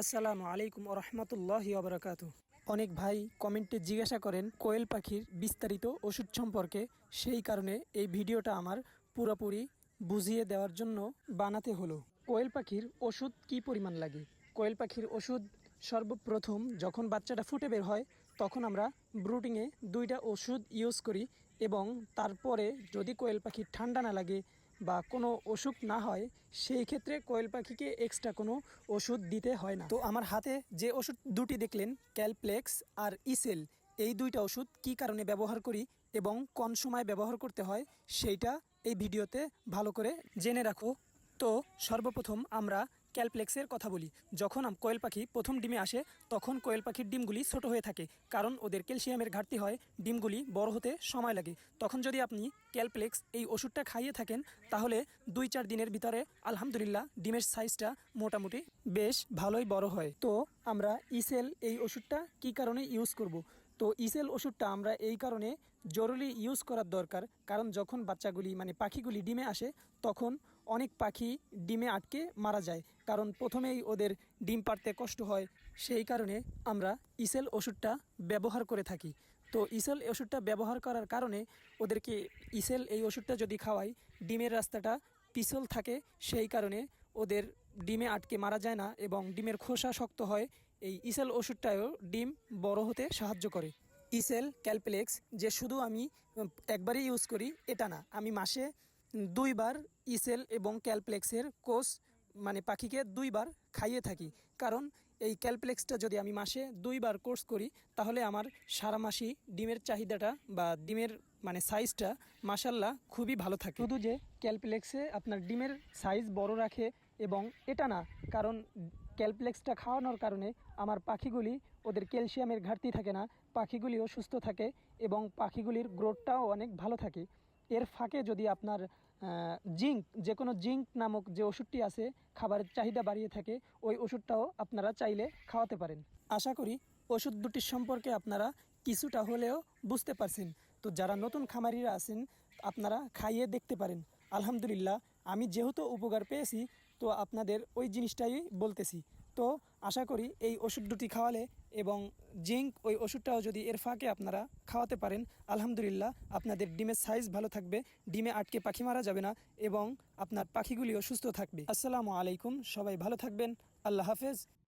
আসসালামু আলাইকুম রহমতুল্লাহ আবরাকাত অনেক ভাই কমেন্টে জিজ্ঞাসা করেন, কোয়েল পাখির বিস্তারিত ওষুধ সম্পর্কে। সেই কারণে এই ভিডিওটা আমার পুরোপুরি বুঝিয়ে দেওয়ার জন্য বানাতে হলো। কোয়েল পাখির ওষুধ কি পরিমাণ লাগে? কোয়েল পাখির ওষুধ সর্বপ্রথম যখন বাচ্চাটা ফুটে বের হয়, তখন আমরা ব্রুটিংয়ে দুইটা ওষুধ ইউজ করি এবং তারপরে যদি কোয়েল পাখির ঠান্ডা না লাগে বা কোনো অসুখ না হয়, সেই ক্ষেত্রে কোয়েল পাখিকে এক্সট্রা কোনো ওষুধ দিতে হয় না। তো আমার হাতে যে ওষুধ দুটি দেখলেন, ক্যালপ্লেক্স আর ইসেল, এই দুইটা ওষুধ কি কারণে ব্যবহার করি এবং কোন সময় ব্যবহার করতে হয়, সেইটা এই ভিডিওতে ভালো করে জেনে রাখো। তো সর্বপ্রথম আমরা ক্যালপ্লেক্সের কথা বলি। যখন কোয়েল পাখি প্রথম ডিমে আসে, তখন কোয়েল পাখির ডিমগুলি ছোট হয়ে থাকে, কারণ ওদের ক্যালসিয়ামের ঘাটতি হয়, ডিমগুলি বড় হতে সময় লাগে। তখন যদি আপনি ক্যালপ্লেক্স এই ওষুধটা খাইয়ে থাকেন, তাহলে দুই চার দিনের ভিতরে আলহামদুলিল্লাহ ডিমের সাইজটা মোটামুটি বেশ ভালোই বড় হয়। তো আমরা ইসেল এই ওষুধটা কি কারণে ইউজ করব? তো ইসেল ওষুধটা আমরা এই কারণে জরুরি ইউজ করার দরকার, কারণ যখন বাচ্চাগুলি মানে পাখিগুলি ডিমে আসে, তখন অনেক পাখি ডিমে আটকে মারা যায়। কারণ প্রথমেই ওদের ডিম পাড়তে কষ্ট হয়, সেই কারণে আমরা ইসেল ওষুধটা ব্যবহার করে থাকি। তো ইসেল ওষুধটা ব্যবহার করার কারণে ওদেরকে ইসেল এই ওষুধটা যদি খাওয়াই, ডিমের রাস্তাটা পিছল থাকে, সেই কারণে ওদের ডিমে আটকে মারা যায় না এবং ডিমের খোসা শক্ত হয়। এই ইসেল ওষুধটাও ডিম বড় হতে সাহায্য করে। ইসেল ক্যালপ্লেক্স যে শুধু আমি একবারই ইউজ করি, এটা না। আমি মাসে দুইবার ইসেল এবং ক্যালপ্লেক্সের কোর্স মানে পাখিকে দুইবার খাইয়ে থাকি। কারণ এই ক্যালপ্লেক্সটা যদি আমি মাসে দুইবার কোর্স করি, তাহলে আমার সারা মাসই ডিমের চাহিদাটা বা ডিমের মানে সাইজটা মাসাল্লাহ খুবই ভালো থাকে। শুধু যে ক্যালপ্লেক্সে আপনার ডিমের সাইজ বড় রাখে এবং এটা না, কারণ ক্যালপ্লেক্সটা খাওয়ানোর কারণে আমার পাখিগুলি ওদের ক্যালসিয়ামের ঘাটতি থাকে না, পাখিগুলিও সুস্থ থাকে এবং পাখিগুলির গ্রোথটাও অনেক ভালো থাকে। এর ফাঁকে যদি আপনার জিঙ্ক যে কোনো জিঙ্ক নামক যে ওষুধটি আছে খাবারের চাহিদা বাড়িয়ে থাকে, ওই ওষুধটাও আপনারা চাইলে খাওয়াতে পারেন। আশা করি ওষুধ দুটির সম্পর্কে আপনারা কিছুটা হলেও বুঝতে পারছেন। তো যারা নতুন খামারিরা আছেন, আপনারা খাইয়ে দেখতে পারেন। আলহামদুলিল্লাহ, আমি যেহেতু উপকার পেয়েছি, তো আপনাদের ওই জিনিসটাই বলতেছি। তো আশা করি এই ওষুধ দুটি খাওয়ালে এবং জিঙ্ক ওই ওষুধটাও যদি এর ফাঁকে আপনারা খাওয়াতে পারেন, আলহামদুলিল্লাহ আপনাদের ডিমের সাইজ ভালো থাকবে, ডিমে আটকে পাখি মারা যাবে না এবং আপনার পাখিগুলিও সুস্থ থাকবে। আসসালামু আলাইকুম, সবাই ভালো থাকবেন, আল্লাহ হাফেজ।